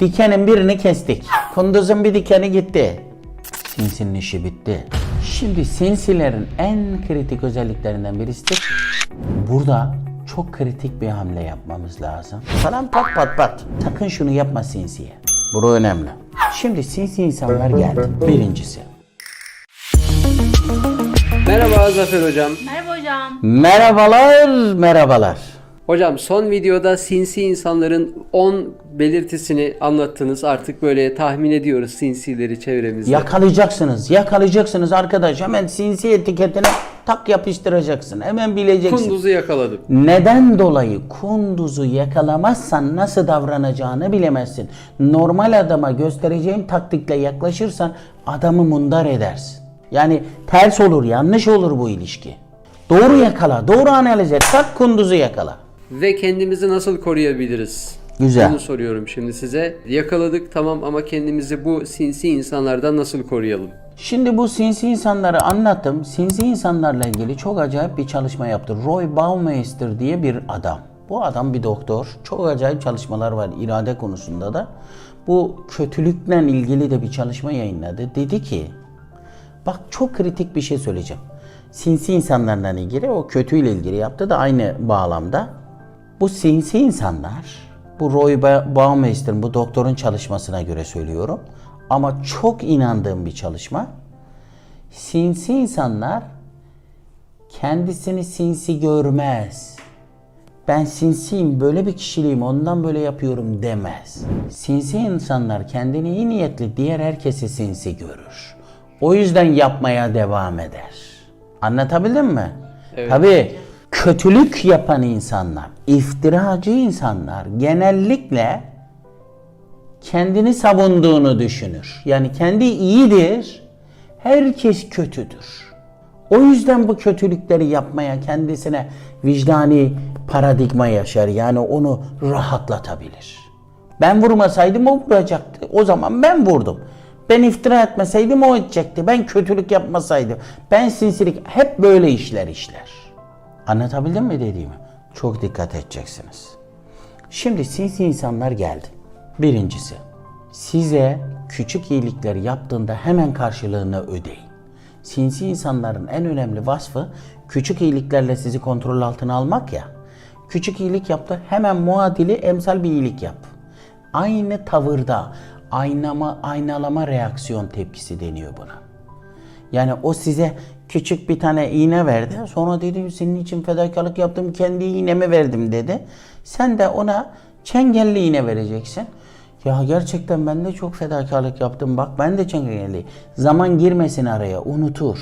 Dikenin birini kestik. Kunduzun bir dikeni gitti. Sinsinin işi bitti. Şimdi sinsilerin en kritik özelliklerinden birisi de burada çok kritik bir hamle yapmamız lazım. Falan pat pat pat. Sakın şunu yapma sinsiye. Bu önemli. Şimdi sinsi insanlar geldi. Birincisi. Merhaba Zafer Hocam. Merhaba hocam. Merhabalar, merhabalar. Hocam son videoda sinsi insanların 10 belirtisini anlattınız. Artık böyle tahmin ediyoruz sinsileri çevremizde. Yakalayacaksınız, yakalayacaksınız arkadaş. Hemen sinsi etiketine tak yapıştıracaksın. Hemen bileceksin. Kunduzu yakaladım. Neden dolayı kunduzu yakalamazsan nasıl davranacağını bilemezsin. Normal adama göstereceğim taktikle yaklaşırsan adamı mundar edersin. Yani ters olur, yanlış olur bu ilişki. Doğru yakala, doğru analiz et. Tak kunduzu yakala. Ve kendimizi nasıl koruyabiliriz? Güzel. Bunu soruyorum şimdi size. Yakaladık tamam ama kendimizi bu sinsi insanlardan nasıl koruyalım? Şimdi bu sinsi insanları anlattım. Sinsi insanlarla ilgili çok acayip bir çalışma yaptı. Roy Baumeister diye bir adam. Bu adam bir doktor. Çok acayip çalışmalar var irade konusunda da. Bu kötülükle ilgili de bir çalışma yayınladı. Dedi ki, bak çok kritik bir şey söyleyeceğim. Sinsi insanlarla ilgili, o kötüyle ilgili yaptı da aynı bağlamda. Bu sinsi insanlar, bu Roy Ba- Baumeister'ın, bu doktorun çalışmasına göre söylüyorum. Ama çok inandığım bir çalışma. Sinsi insanlar kendisini sinsi görmez. Ben sinsiyim, böyle bir kişiliğim, ondan böyle yapıyorum demez. Sinsi insanlar kendini iyi niyetli diğer herkesi sinsi görür. O yüzden yapmaya devam eder. Anlatabildim mi? Evet. Tabii kötülük yapan insanlar, iftiracı insanlar genellikle kendini savunduğunu düşünür. Yani kendi iyidir, herkes kötüdür. O yüzden bu kötülükleri yapmaya kendisine vicdani paradigma yaşar. Yani onu rahatlatabilir. Ben vurmasaydım o vuracaktı. O zaman ben vurdum. Ben iftira etmeseydim o edecekti. Ben kötülük yapmasaydım. Ben sinsilik hep böyle işler işler. Anlatabildim mi dediğimi? Çok dikkat edeceksiniz. Şimdi sinsi insanlar geldi. Birincisi, size küçük iyilikler yaptığında hemen karşılığını ödeyin. Sinsi insanların en önemli vasfı küçük iyiliklerle sizi kontrol altına almak ya. Küçük iyilik yaptı, hemen muadili emsal bir iyilik yap. Aynı tavırda aynama, aynalama reaksiyon tepkisi deniyor buna. Yani o size küçük bir tane iğne verdi. Sonra dedi senin için fedakarlık yaptım kendi iğnemi verdim dedi. Sen de ona çengelli iğne vereceksin. Ya gerçekten ben de çok fedakarlık yaptım. Bak ben de çengelli. Zaman girmesin araya unutur.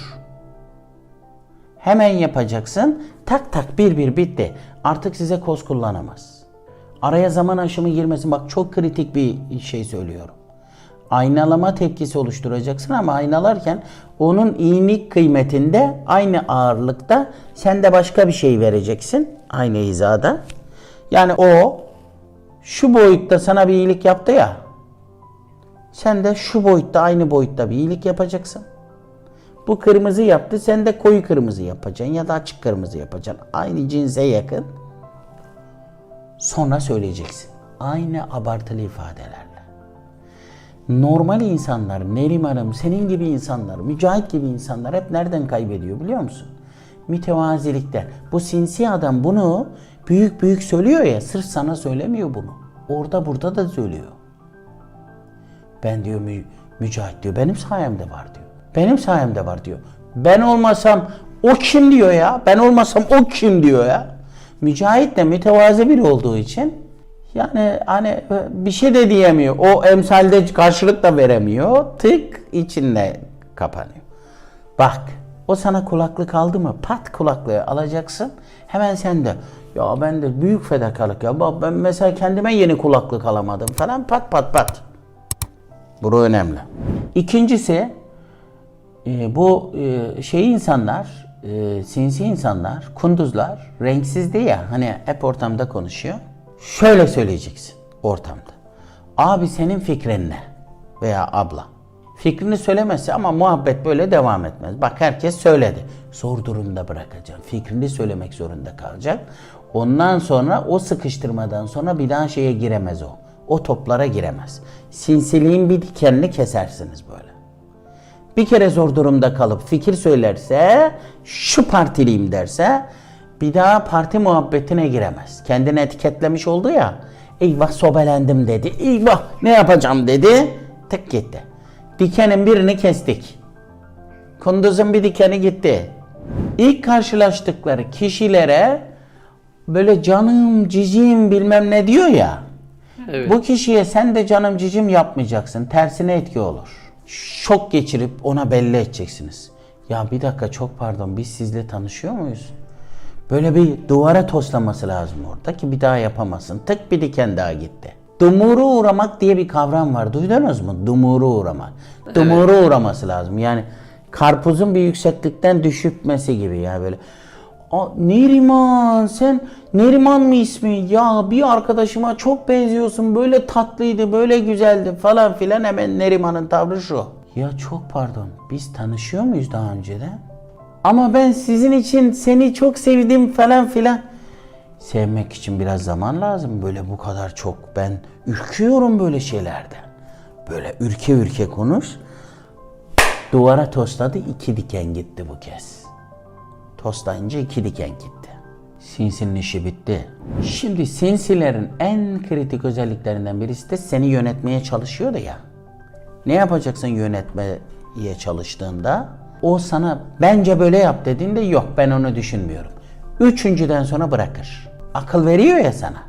Hemen yapacaksın. Tak tak bir bir bitti. Artık size koz kullanamaz. Araya zaman aşımı girmesin. Bak çok kritik bir şey söylüyorum. Aynalama tepkisi oluşturacaksın ama aynalarken onun iyilik kıymetinde aynı ağırlıkta sen de başka bir şey vereceksin. Aynı hizada. Yani o şu boyutta sana bir iyilik yaptı ya. Sen de şu boyutta aynı boyutta bir iyilik yapacaksın. Bu kırmızı yaptı sen de koyu kırmızı yapacaksın ya da açık kırmızı yapacaksın. Aynı cinse yakın. Sonra söyleyeceksin. Aynı abartılı ifadelerle. Normal insanlar, Neriman'ım, senin gibi insanlar, Mücahit gibi insanlar hep nereden kaybediyor biliyor musun? Mütevazilikten. Bu sinsi adam bunu büyük büyük söylüyor ya, sırf sana söylemiyor bunu. Orada burada da söylüyor. Ben diyor Mü- Mücahit diyor, benim sayemde var diyor. Benim sayemde var diyor. Ben olmasam o kim diyor ya? Ben olmasam o kim diyor ya? Mücahit de mütevazi biri olduğu için yani hani bir şey de diyemiyor. O emsalde karşılık da veremiyor. Tık içinde kapanıyor. Bak o sana kulaklık aldı mı pat kulaklığı alacaksın. Hemen sen de ya ben de büyük fedakarlık ya. Ben mesela kendime yeni kulaklık alamadım falan pat pat pat. Bu önemli. İkincisi e, bu e, şey insanlar, e, sinsi insanlar, kunduzlar renksizdi ya hani hep ortamda konuşuyor. Şöyle söyleyeceksin ortamda. Abi senin fikrin ne? Veya abla. Fikrini söylemezse ama muhabbet böyle devam etmez. Bak herkes söyledi. Zor durumda bırakacaksın. Fikrini söylemek zorunda kalacak. Ondan sonra o sıkıştırmadan sonra bir daha şeye giremez o. o toplara giremez. Sinsiliğin bir dikenini kesersiniz böyle. Bir kere zor durumda kalıp fikir söylerse, şu partiliyim derse bir daha parti muhabbetine giremez. Kendini etiketlemiş oldu ya. Eyvah sobelendim dedi. Eyvah ne yapacağım dedi. Tık gitti. Dikenin birini kestik. Kunduz'un bir dikeni gitti. İlk karşılaştıkları kişilere böyle canım cicim bilmem ne diyor ya. Evet. Bu kişiye sen de canım cicim yapmayacaksın. Tersine etki olur. Şok geçirip ona belli edeceksiniz. Ya bir dakika çok pardon biz sizle tanışıyor muyuz? Böyle bir duvara toslaması lazım orada ki bir daha yapamasın. Tık bir diken daha gitti. Dumuru uğramak diye bir kavram var. Duydunuz mu? Dumuru uğramak. Dumuru uğraması lazım. Yani karpuzun bir yükseklikten düşüpmesi gibi ya böyle. Aa, Neriman sen Neriman mı ismi? Ya bir arkadaşıma çok benziyorsun. Böyle tatlıydı, böyle güzeldi falan filan. Hemen Neriman'ın tavrı şu. Ya çok pardon. Biz tanışıyor muyuz daha önceden? Ama ben sizin için seni çok sevdim falan filan. Sevmek için biraz zaman lazım. Böyle bu kadar çok. Ben ürküyorum böyle şeylerden. Böyle ürke ürke konuş. Duvara tosladı iki diken gitti bu kez. Toslayınca iki diken gitti. Sinsinin işi bitti. Şimdi sinsilerin en kritik özelliklerinden birisi de seni yönetmeye çalışıyordu ya. Ne yapacaksın yönetmeye çalıştığında? O sana bence böyle yap dediğinde yok ben onu düşünmüyorum. Üçüncüden sonra bırakır. Akıl veriyor ya sana.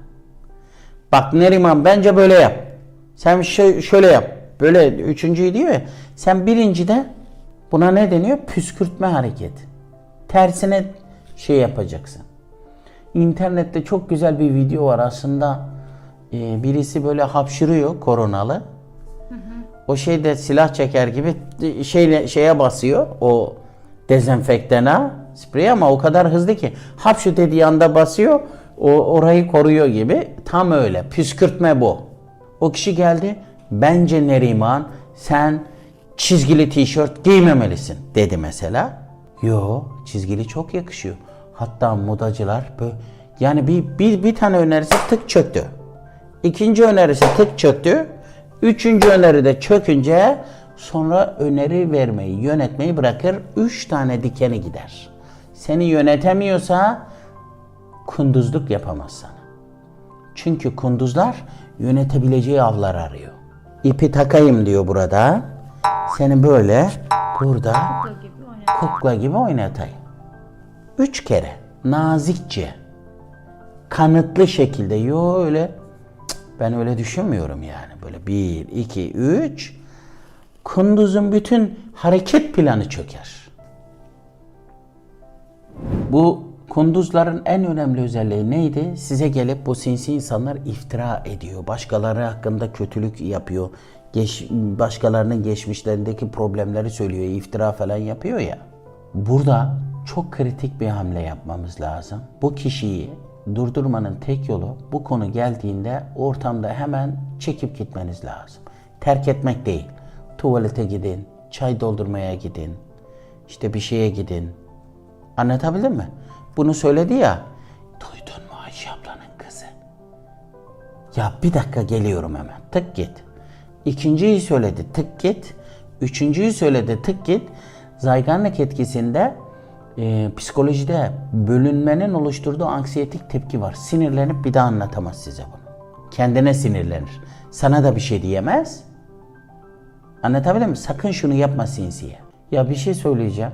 Bak Neriman bence böyle yap. Sen şö- şöyle yap. Böyle üçüncüyü diyor ya. Sen birincide buna ne deniyor? Püskürtme hareketi. Tersine şey yapacaksın. İnternette çok güzel bir video var aslında. Birisi böyle hapşırıyor koronalı. O şeyde silah çeker gibi şeyle şeye basıyor o dezenfektana sprey ama o kadar hızlı ki hapşu dediği anda basıyor o orayı koruyor gibi tam öyle püskürtme bu. O kişi geldi bence Neriman sen çizgili tişört giymemelisin dedi mesela. Yo çizgili çok yakışıyor. Hatta modacılar böyle yani bir, bir, bir tane önerisi tık çöktü. İkinci önerisi tık çöktü. Üçüncü öneri de çökünce sonra öneri vermeyi, yönetmeyi bırakır. Üç tane dikeni gider. Seni yönetemiyorsa kunduzluk yapamaz sana. Çünkü kunduzlar yönetebileceği avlar arıyor. İpi takayım diyor burada. Seni böyle burada kukla gibi oynatayım. Üç kere nazikçe kanıtlı şekilde yo öyle ben öyle düşünmüyorum yani böyle bir iki üç kunduzun bütün hareket planı çöker. Bu kunduzların en önemli özelliği neydi? Size gelip bu sinsi insanlar iftira ediyor. Başkaları hakkında kötülük yapıyor. Geç, başkalarının geçmişlerindeki problemleri söylüyor. iftira falan yapıyor ya. Burada çok kritik bir hamle yapmamız lazım. Bu kişiyi durdurmanın tek yolu bu konu geldiğinde ortamda hemen çekip gitmeniz lazım. Terk etmek değil. Tuvalete gidin, çay doldurmaya gidin, işte bir şeye gidin. Anlatabildim mi? Bunu söyledi ya. Duydun mu Ayşe ablanın kızı? Ya bir dakika geliyorum hemen. Tık git. İkinciyi söyledi tık git. Üçüncüyü söyledi tık git. Zayganlık etkisinde e, psikolojide bölünmenin oluşturduğu anksiyetik tepki var. Sinirlenip bir daha anlatamaz size bunu. Kendine sinirlenir. Sana da bir şey diyemez. Anlatabildim mi? Sakın şunu yapma sinsiye. Ya bir şey söyleyeceğim.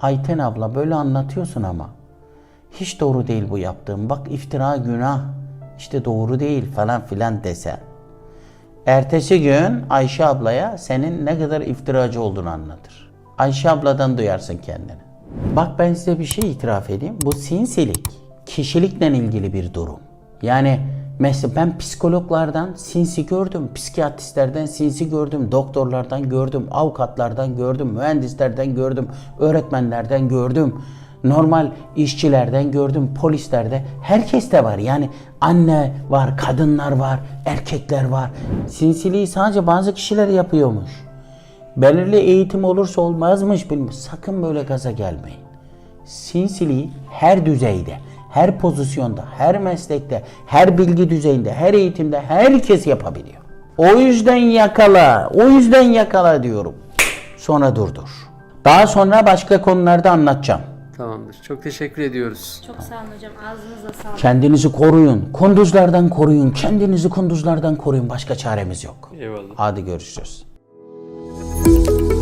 Ayten abla böyle anlatıyorsun ama. Hiç doğru değil bu yaptığım. Bak iftira günah. İşte doğru değil falan filan desen. Ertesi gün Ayşe ablaya senin ne kadar iftiracı olduğunu anlatır. Ayşe abladan duyarsın kendini. Bak ben size bir şey itiraf edeyim. Bu sinsilik kişilikle ilgili bir durum. Yani mesela ben psikologlardan sinsi gördüm, psikiyatristlerden sinsi gördüm, doktorlardan gördüm, avukatlardan gördüm, mühendislerden gördüm, öğretmenlerden gördüm. Normal işçilerden gördüm, polislerde. Herkes de var. Yani anne var, kadınlar var, erkekler var. Sinsiliği sadece bazı kişiler yapıyormuş. Belirli eğitim olursa olmazmış bilmiyorum. Sakın böyle gaza gelmeyin. Sinsiliği her düzeyde, her pozisyonda, her meslekte, her bilgi düzeyinde, her eğitimde herkes yapabiliyor. O yüzden yakala, o yüzden yakala diyorum. Sonra durdur. Daha sonra başka konularda anlatacağım. Tamamdır. Çok teşekkür ediyoruz. Çok sağ olun hocam. Ağzınıza sağlık. Kendinizi koruyun. Kunduzlardan koruyun. Kendinizi kunduzlardan koruyun. Başka çaremiz yok. Eyvallah. Hadi görüşürüz. Thank you